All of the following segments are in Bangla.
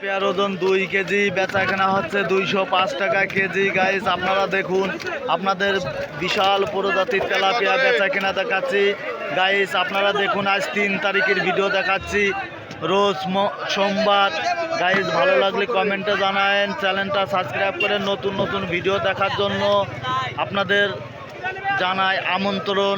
পেয়ার ওজন দুই কেজি বেচা কেনা হচ্ছে দুইশো পাঁচ টাকা কেজি। গাইস আপনারা দেখুন, আপনাদের বিশাল প্রজাতির তেলাপিয়া বেচা কেনা দেখাচ্ছি। গাইস আপনারা দেখুন, আজ তিন তারিখের ভিডিও দেখাচ্ছি। রোজ সোমবার। গাইস ভালো লাগলে কমেন্টে জানায়েন চ্যানেলটা সাবস্ক্রাইব করে নতুন নতুন ভিডিও দেখার জন্য। আপনাদের জানাই আমন্ত্রণ।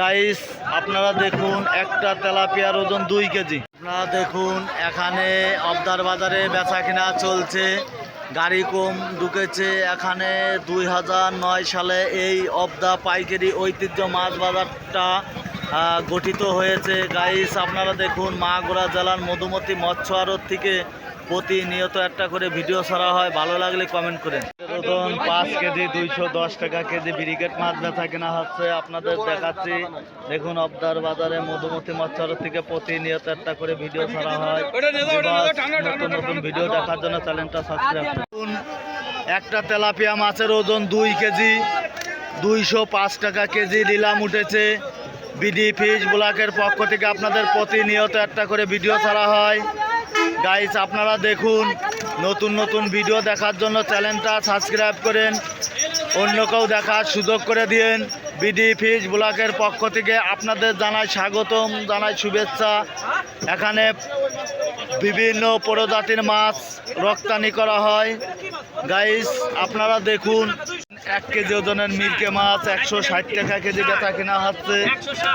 গাইস আপনারা দেখুন, একটা তেলাপিয়ার ওজন দুই কেজি। আপনারা দেখুন, এখানে অবদার বাজারে বেচা কিনা চলছে। গাড়ি কম ঢুকেছে। এখানে দুই নয় সালে এই অবদা পাইকারি ঐতিহ্য মাছ বাজারটা গঠিত হয়েছে। গাইস আপনারা দেখুন, মাগুরা জেলার মধুমতি মৎস্য আড়ত থেকে প্রতিনিয়ত একটা করে ভিডিও ছাড়া হয়। ভালো লাগলে কমেন্ট করেন। ওজন পাঁচ কেজি দুইশো দশ টাকা কেজি ব্রিগেড মাছ বেচা কেনা হচ্ছে। আপনাদের দেখাচ্ছি দেখুন অবদার বাজারে মধুমতি মৎস্য থেকে প্রতিনিয়ত একটা করে ভিডিও ছাড়া হয়। নতুন নতুন ভিডিও দেখার জন্য চ্যানেলটা সাবস্ক্রাইব করুন একটা তেলাপিয়া মাছের ওজন দুই কেজি দুইশো পাঁচ টাকা কেজি নিলাম উঠেছে। বিডি ফিশ ব্লকের পক্ষ থেকে আপনাদের প্রতিনিয়ত একটা করে ভিডিও ছাড়া হয়। গাইস আপনারা দেখুন, নতুন নতুন ভিডিও দেখার জন্য চ্যানেলটা সাবস্ক্রাইব করেন, অন্য কেউ দেখার সুযোগ করে দিন বিডি ফিজ ব্লকের পক্ষ থেকে আপনাদের জানাই স্বাগতম, জানাই শুভেচ্ছা। এখানে বিভিন্ন প্রজাতির মাছ রপ্তানি করা হয়। গাইস আপনারা দেখুন এক কেজি ওজনের মিরকে মাছ, একশো ষাট টাকা কেজি বেচা কেনা হচ্ছে।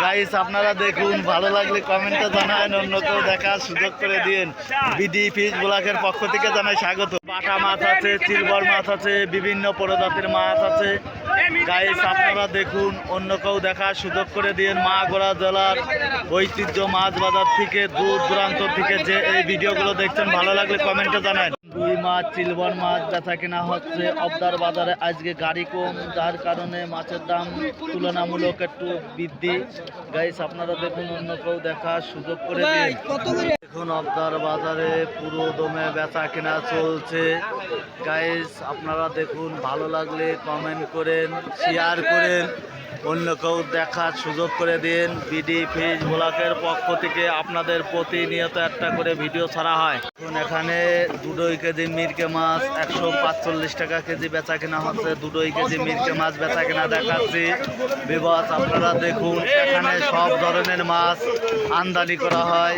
গাইস আপনারা দেখুন, ভালো লাগলে কমেন্টে জানান, অন্য কেউ দেখার সুযোগ করে দিন। বিডি ফিশ ব্লকের পক্ষ থেকে জানাই স্বাগত। বাটা মাছ আছে চিলবর মাছ আছে, বিভিন্ন প্রজাতির মাছ আছে। গাইস আপনারা দেখুন, অন্য কেউ দেখার সুযোগ করে দিন মাগোড়া জেলার ঐতিহ্য মাছ বাজার থেকে দূর দূরান্ত থেকে যে এই ভিডিওগুলো দেখছেন, ভালো লাগলে কমেন্টে জানান। দুই মাছ, চিলবন মাছ বেচা কেনা হচ্ছে অবদার বাজারে। আজকে গাড়ি কম, যার কারণে মাছের দাম তুলনামূলক একটু বৃদ্ধি। গাইস আপনারা দেখুন, অন্য কেউ দেখার সুযোগ করে দিন দেখুন আপনার বাজারে পুরো দমে বেচা কেনা চলছে। গাইস আপনারা দেখুন, ভালো লাগলে কমেন্ট করেন শেয়ার করেন, অন্য কেউ দেখার সুযোগ করে দিন। বিডি ফিশ ব্লকের পক্ষ থেকে আপনাদের প্রতিনিয়ত একটা করে ভিডিও ছাড়া হয়। এখন এখানে দুটোই কেজি মিরকে মাছ, একশো পাঁচচল্লিশ টাকা কেজি বেচা কেনা হচ্ছে। দুটোই কেজি মিরকে মাছ বেচা কেনা দেখাচ্ছি। বিবাস আপনারা দেখুন, এখানে সব ধরনের মাছ আমদানি করা হয়।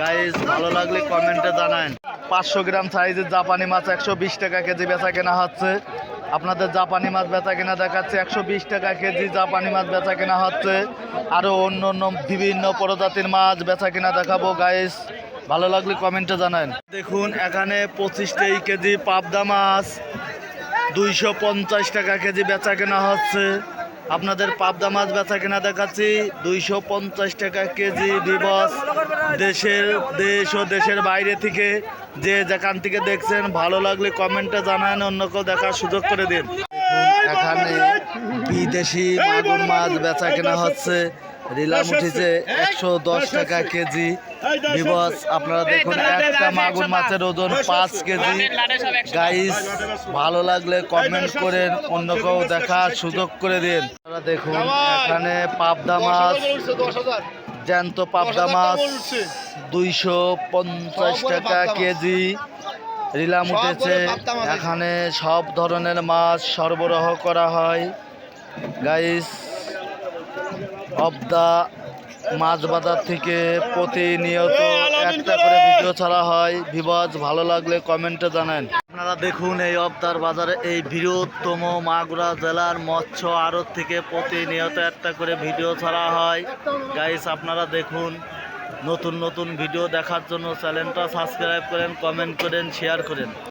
গাইস ভালো লাগলে কমেন্টে জানান। পাঁচশো গ্রাম সাইজের জাপানি মাছ একশো বিশ টাকা কেজি বেচা কেনা হচ্ছে। আপনাদের জাপানি মাছ বেচা কেনা দেখাচ্ছে, একশো বিশ টাকা কেজি জাপানি মাছ বেচা কেনা হচ্ছে। আরও অন্য অন্য বিভিন্ন প্রজাতির মাছ বেচা কেনা দেখাবো গাইস ভালো লাগলে কমেন্টে জানান। দেখুন, এখানে পঁচিশ তেইশ কেজি পাবদা মাছ, দুইশো পঞ্চাশ টাকা কেজি বেচা কেনা হচ্ছে। আপনাদের পাবদা মাছ বেচা কেনা দেখাচ্ছি। দুইশো পঞ্চাশ টাকা কেজি দিবস দেশের দেশ ও দেশের বাইরে থেকে যে যেখান থেকে দেখছেন, ভালো লাগলে কমেন্টে জানান, অন্য কেউ দেখার সুযোগ করে দিন। এখানে বিদেশি মাগুর মাছ বেচা কেনা হচ্ছে। রিলাম উঠেছে একশো দশ টাকা কেজি। দিবস আপনারা দেখুন একটা মাগুর মাছের ওজন পাঁচ কেজি। গাইস ভালো লাগলে কমেন্ট করেন অন্য কেউ দেখার সুযোগ করে দিন। আপনারা দেখুন এখানে পাবদা মাছ জ্যান্ত পাবদা মাছ দুইশো পঞ্চাশ টাকা কেজি। রিলাম উঠেছে এখানে সব ধরনের মাছ সরবরাহ করা হয়। গাইস অব দা মাছ বাজার থেকে প্রতিনিয়ত একটা করে ভিডিও ছাড়া হয়। ভিবাজ ভালো লাগলে কমেন্টে জানান। আপনারা দেখুন এই অবদার বাজারে এই বৃহত্তম মাগুরা জেলার মৎস্য আড়ত থেকে প্রতিনিয়ত একটা করে ভিডিও ছাড়া হয়। গাইস আপনারা দেখুন নতুন নতুন ভিডিও দেখার জন্য চ্যানেলটা সাবস্ক্রাইব করেন কমেন্ট করেন শেয়ার করেন।